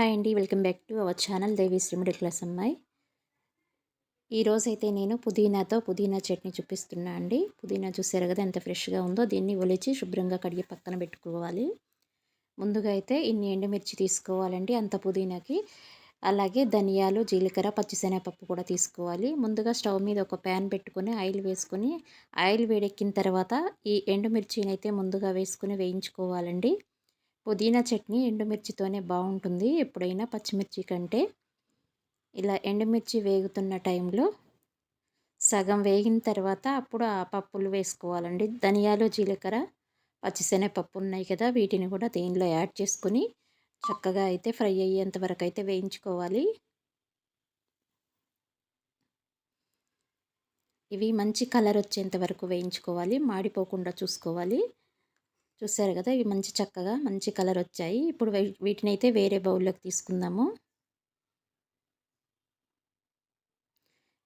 Hi అండి. Welcome back to our channel Devi శ్రీముడి class అమ్మాయి ఈరోజైతే నేను పుదీనాతో పుదీనా చట్నీ చూపిస్తున్నా అండి. పుదీనా చూసారు కదా ఎంత ఫ్రెష్గా ఉందో. దీన్ని ఒలిచి శుభ్రంగా కడిగి పక్కన పెట్టుకోవాలి. ముందుగా అయితే ఇన్ని ఎండుమిర్చి తీసుకోవాలండి అంత పుదీనాకి. అలాగే ధనియాలు జీలకర్ర పచ్చిశనగపప్పు కూడా తీసుకోవాలి. ముందుగా స్టవ్ మీద ఒక ప్యాన్ పెట్టుకొని ఆయిల్ వేసుకొని ఆయిల్ వేడెక్కిన తర్వాత ఈ ఎండుమిర్చిని అయితే ముందుగా వేసుకుని వేయించుకోవాలండి. పుదీనా చట్నీ ఎండుమిర్చితోనే బాగుంటుంది ఎప్పుడైనా పచ్చిమిర్చి కంటే. ఇలా ఎండుమిర్చి వేగుతున్న టైంలో సగం వేగిన తర్వాత అప్పుడు ఆ పప్పులు వేసుకోవాలండి. ధనియాలు జీలకర్ర పచ్చిశనగపప్పు ఉన్నాయి కదా వీటిని కూడా దీనిలో యాడ్ చేసుకుని చక్కగా అయితే ఫ్రై అయ్యేంత వరకు అయితే వేయించుకోవాలి. ఇవి మంచి కలర్ వచ్చేంత వరకు వేయించుకోవాలి. మాడిపోకుండా చూసుకోవాలి. చూసారు కదా! ఇవి మంచి చక్కగా మంచి కలర్ వచ్చాయి. ఇప్పుడు వీటిని అయితే వేరే బౌల్లోకి తీసుకుందాము.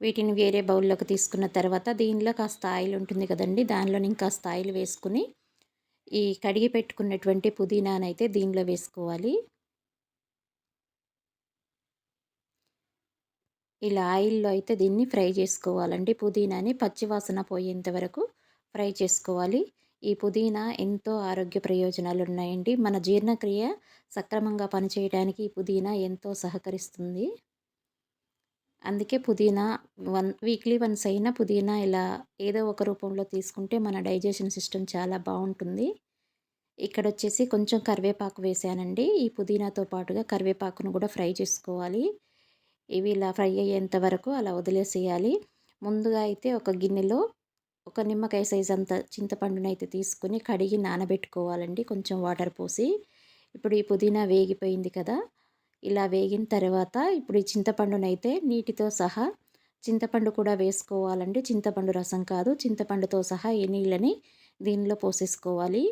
వీటిని వేరే బౌల్లోకి తీసుకున్న తర్వాత దీనిలో కాస్త ఆయిల్ ఉంటుంది కదండి! దానిలో ఇంకాస్త ఆయిల్ వేసుకుని ఈ కడిగి పెట్టుకున్నటువంటి పుదీనానైతే దీనిలో వేసుకోవాలి. ఇలా ఆయిల్లో అయితే దీన్ని ఫ్రై చేసుకోవాలండి. పుదీనాని పచ్చివాసన పోయేంత వరకు ఫ్రై చేసుకోవాలి. ఈ పుదీనా ఎంతో ఆరోగ్య ప్రయోజనాలు ఉన్నాయండి మన జీర్ణక్రియ సక్రమంగా పనిచేయడానికి ఈ పుదీనా ఎంతో సహకరిస్తుంది. అందుకే పుదీనా వన్ వీక్లీ వన్స్ అయినా పుదీనా ఇలా ఏదో ఒక రూపంలో తీసుకుంటే మన డైజెషన్ సిస్టమ్ చాలా బాగుంటుంది. ఇక్కడ వచ్చేసి కొంచెం కరివేపాకు వేసానండి. ఈ పుదీనాతో పాటుగా కరివేపాకును కూడా ఫ్రై చేసుకోవాలి. ఇవి ఇలా ఫ్రై అయ్యేంత వరకు అలా వదిలేసేయాలి. ముందుగా అయితే ఒక గిన్నెలో ఒక నిమ్మకాయ సైజ్ అంత చింతపండునైతే అయితే తీసుకుని కడిగి నానబెట్టుకోవాలండి. కొంచెం వాటర్ పోసి. ఇప్పుడు ఈ పుదీనా వేగిపోయింది కదా ఇలా వేగిన తర్వాత ఇప్పుడు ఈ చింతపండునైతే నీటితో సహా చింతపండు కూడా వేసుకోవాలండి. చింతపండు రసం కాదు చింతపండుతో సహా ఈ నీళ్ళని దీనిలో పోసేసుకోవాలి.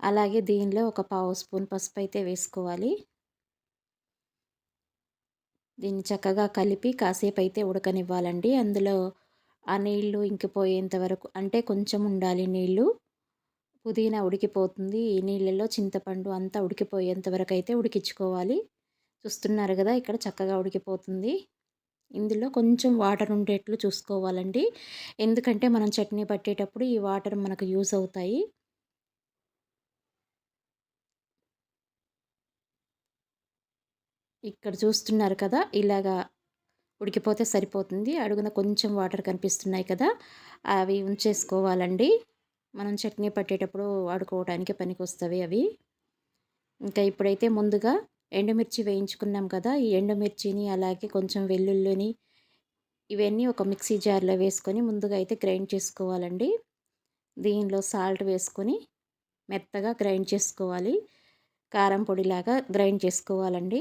అలాగే దీనిలో ఒక పావు స్పూన్ పసుపు అయితే వేసుకోవాలి. దీన్ని చక్కగా కలిపి కాసేపు అయితే ఉడకనివ్వాలండి. అందులో ఆ నీళ్ళు ఇంకిపోయేంత వరకు అంటే కొంచెం ఉండాలి నీళ్ళు. పుదీనా ఉడికిపోతుంది. ఈ నీళ్ళలో చింతపండు అంతా ఉడికిపోయేంత వరకు అయితే ఉడికించుకోవాలి. చూస్తున్నారు కదా ఇక్కడ చక్కగా ఉడికిపోతుంది. ఇందులో కొంచెం వాటర్ ఉండేట్లు చూసుకోవాలండి. ఎందుకంటే మనం చట్నీ పట్టేటప్పుడు ఈ వాటర్ మనకు యూస్ అవుతాయి. ఇక్కడ చూస్తున్నారు కదా ఇలాగా ఉడికిపోతే సరిపోతుంది. అడుగున కొంచెం వాటర్ కనిపిస్తున్నాయి కదా అవి ఉంచేసుకోవాలండి. మనం చట్నీ పట్టేటప్పుడు వాడుకోవడానికి పనికి వస్తాయి అవి. ఇంకా ఇప్పుడైతే ముందుగా ఎండుమిర్చి వేయించుకున్నాం కదా ఈ ఎండుమిర్చిని అలాగే కొంచెం వెల్లుల్లిని ఇవన్నీ ఒక మిక్సీ జార్లో వేసుకొని ముందుగా అయితే గ్రైండ్ చేసుకోవాలండి. దీనిలో సాల్ట్ వేసుకొని మెత్తగా గ్రైండ్ చేసుకోవాలి. కారం పొడిలాగా గ్రైండ్ చేసుకోవాలండి.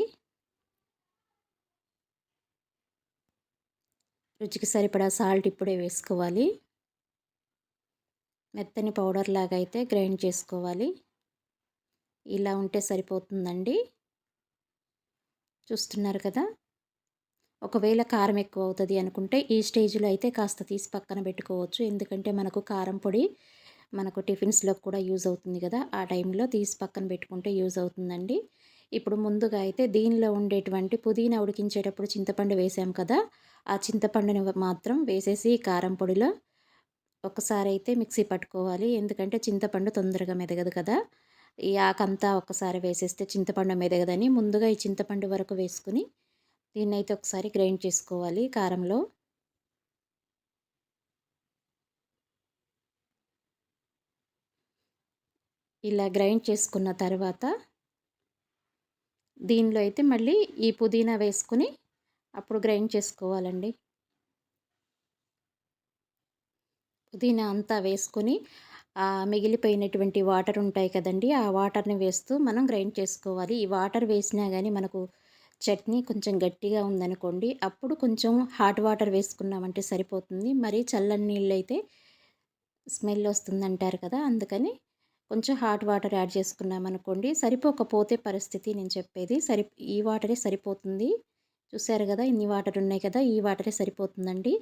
రుచికి సరిపడా సాల్ట్ ఇప్పుడే వేసుకోవాలి. మెత్తని పౌడర్ లాగా అయితే గ్రైండ్ చేసుకోవాలి. ఇలా ఉంటే సరిపోతుందండి. చూస్తున్నారు కదా? ఒకవేళ కారం ఎక్కువ అవుతుంది అనుకుంటే ఈ స్టేజ్లో అయితే కాస్త తీసి పక్కన పెట్టుకోవచ్చు. ఎందుకంటే మనకు కారం పొడి మనకు టిఫిన్స్లో కూడా యూజ్ అవుతుంది కదా? ఆ టైంలో తీసి పక్కన పెట్టుకుంటే యూజ్ అవుతుందండి. ఇప్పుడు ముందుగా అయితే దీనిలో ఉండేటువంటి పుదీనా ఉడికించేటప్పుడు చింతపండు వేసాం కదా ఆ చింతపండుని మాత్రం వేసేసి కారం పొడిలో ఒకసారి అయితే మిక్సీ పట్టుకోవాలి. ఎందుకంటే చింతపండు తొందరగా మెదగదు కదా. ఈ ఆకంతా ఒకసారి వేసేస్తే చింతపండు మెదగదని ముందుగా ఈ చింతపండు వరకు వేసుకుని దీన్ని అయితే ఒకసారి గ్రైండ్ చేసుకోవాలి కారంలో. ఇలా గ్రైండ్ చేసుకున్న తర్వాత దీనిలో అయితే మళ్ళీ ఈ పుదీనా వేసుకుని అప్పుడు గ్రైండ్ చేసుకోవాలండి. పుదీనా అంతా వేసుకొని మిగిలిపోయినటువంటి వాటర్ ఉంటాయి కదండి ఆ వాటర్ని వేస్తూ మనం గ్రైండ్ చేసుకోవాలి. ఈ వాటర్ వేసినా కానీ మనకు చట్నీ కొంచెం గట్టిగా ఉందనుకోండి అప్పుడు కొంచెం హాట్ వాటర్ వేసుకున్నామంటే సరిపోతుంది. మరి చల్లని నీళ్ళు అయితే స్మెల్ వస్తుందంటారు కదా అందుకని కొంచెం హాట్ వాటర్ యాడ్ చేసుకున్నాం అనుకోండి సరిపోకపోతే పరిస్థితి నేను చెప్పేది సరి ఈ వాటరే సరిపోతుంది. చూసారు కదా ఇన్ని వాటర్ ఉన్నాయి కదా ఈ వాటరే సరిపోతుందండి.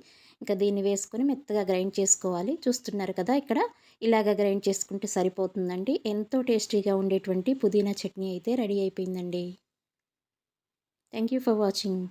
ఇంకా దీన్ని వేసుకొని మెత్తగా గ్రైండ్ చేసుకోవాలి. చూస్తున్నారు కదా ఇక్కడ ఇలాగ గ్రైండ్ చేసుకుంటే సరిపోతుందండి. ఎంతో టేస్టీగా ఉండేటువంటి పుదీనా చట్నీ అయితే రెడీ అయిపోయిందండి. Thank you for watching.